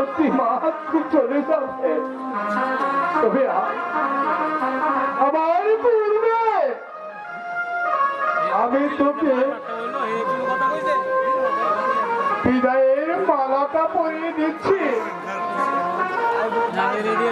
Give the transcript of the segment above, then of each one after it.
সত্যি মা চলে যাবে তবে আমার পূর্বে আমি তোকে বিদায়ের মালাটা পরিয়ে দিচ্ছি। Ready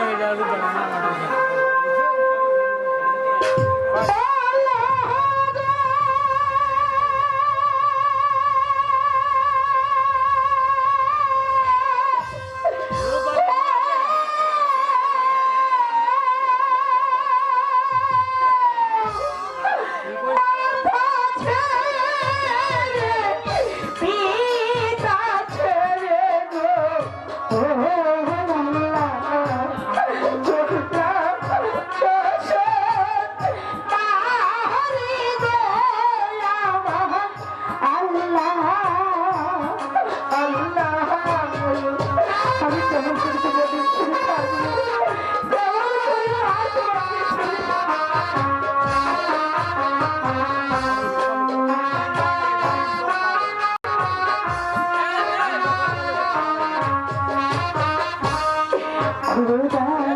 Thank you.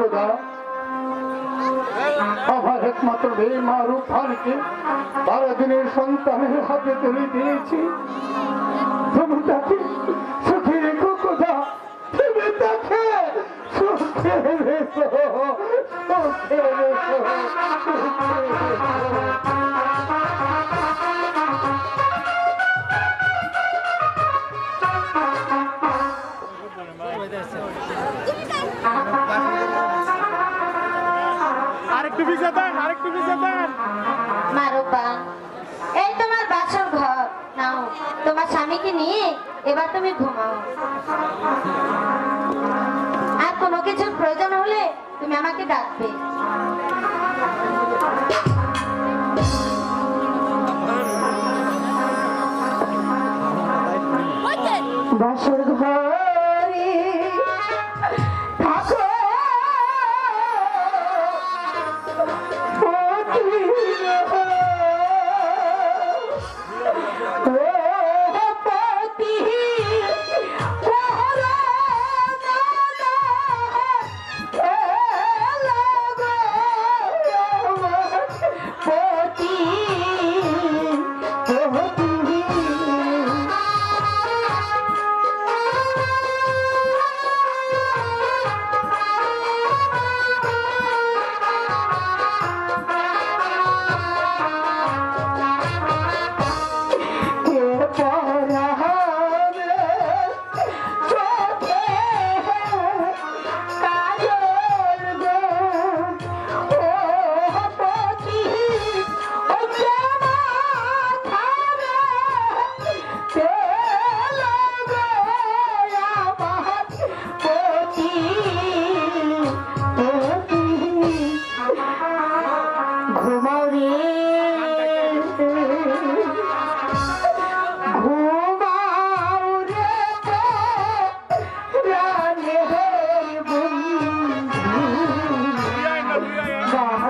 খোদা আমার একমাত্র মেয়ে মারুফ খানকে বারো দিনের সন্তানের হাতে তুলে দিয়েছি। তুমি সুখে রেখো খোদা। সুখে রেখো আরেকটু পিছিয়ে দেন আরেকটু পিছিয়ে দেন মারুপা এই তোমার বাসর ঘর। নাও তোমার স্বামীকে নিয়ে এবার তুমি ঘুমাও। আর কোনো কিছুর প্রয়োজন হলে তুমি আমাকে ডাকবে। বাসর ঘরে।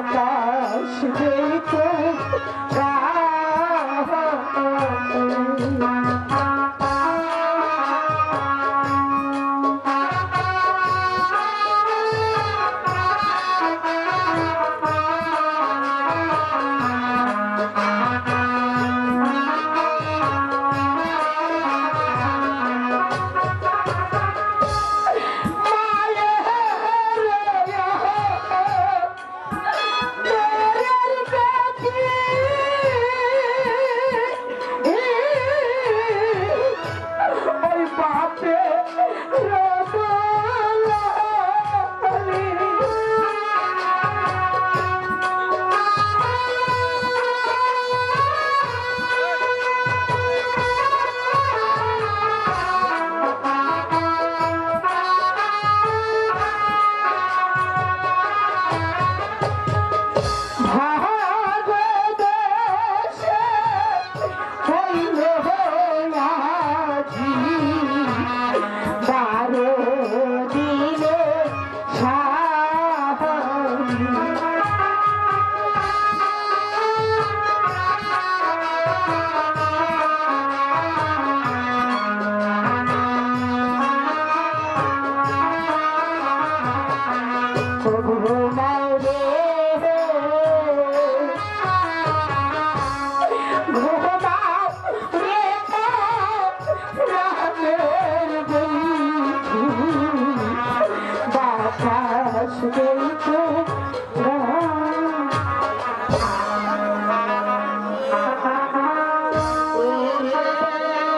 আকাশ যেতে